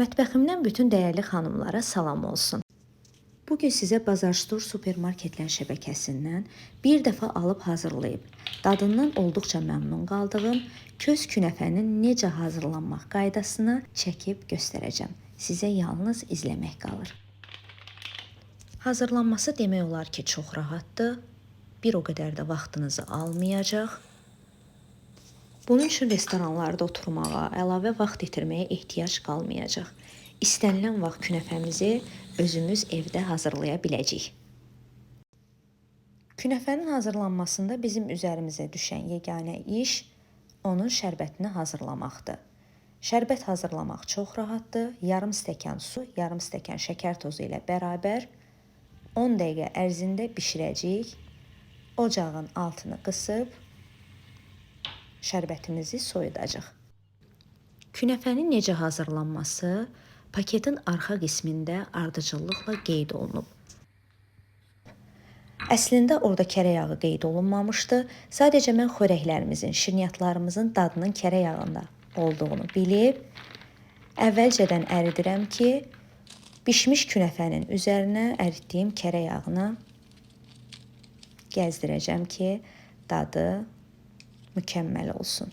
Mətbəximdən bütün dəyərli xanımlara salam olsun. Bu gün sizə Bazarstore supermarketlər şəbəkəsindən bir dəfə alıb hazırlayıb dadından olduqca məmnun qaldığım köz künəfənin necə hazırlanmaq qaydasını çəkib göstərəcəm. Sizə yalnız izləmək qalır. Hazırlanması demək olar ki, çox rahatdır. Bir o qədər də vaxtınızı almayacaq. Bunun üçün restoranlarda oturmağa, əlavə vaxt itirməyə ehtiyac qalmayacaq. İstənilən vaxt künəfəmizi özümüz evdə hazırlaya biləcəyik. Künəfənin hazırlanmasında bizim üzərimizə düşən yeganə iş onun şərbətini hazırlamaqdır. Şərbət hazırlamaq çox rahatdır. Yarım stəkan su, yarım stəkan şəkər tozu ilə bərabər 10 dəqiqə ərzində bişirəcəyik. Ocağın altını qısıb şərbətimizi soyudacaq. Künəfənin necə hazırlanması paketin arxa qismində ardıcıllıqla qeyd olunub. Əslində orada kərə yağı qeyd olunmamışdı. Sadəcə mən xörəklərimizin, şirniyyatlarımızın dadının kərə yağında olduğunu bilib əvvəlcədən əridirəm ki, bişmiş künəfənin üzərinə əritdiyim kərə yağını gəzdirəcəm ki, dadı mükəmməl olsun.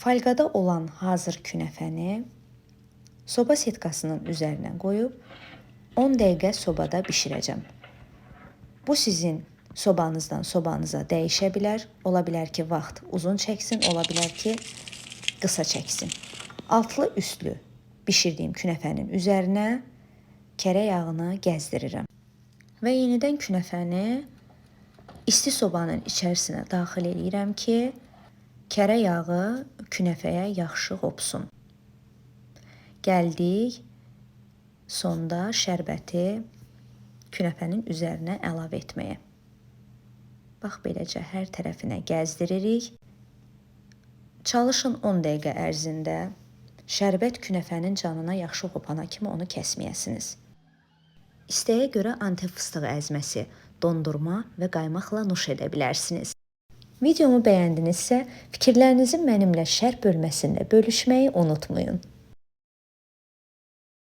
Falqada olan hazır künəfəni soba setkasının üzərinə qoyub 10 dəqiqə sobada bişirəcəm. Bu sizin sobanızdan sobanıza dəyişə bilər. Ola bilər ki, vaxt uzun çəksin, ola bilər ki, qısa çəksin. Altlı üstlü bişirdiyim künəfənin üzərinə kərə yağını gəzdirirəm. Və yenidən künəfəni isti sobanın içərisinə daxil eləyirəm ki, kərə yağı künəfəyə yaxşı qopsun. Gəldik sonda şərbəti künəfənin üzərinə əlavə etməyə. Bax beləcə hər tərəfinə gəzdiririk. Çalışın 10 dəqiqə ərzində şərbət künəfənin canına yaxşı qopana kimi onu kəsməyəsiniz. İstəyə görə antep fıstığı əzməsi, dondurma və qaymaqla nuş edə bilərsiniz. Videomu bəyəndinizsə, fikirlərinizi mənimlə şərh bölməsində bölüşməyi unutmayın.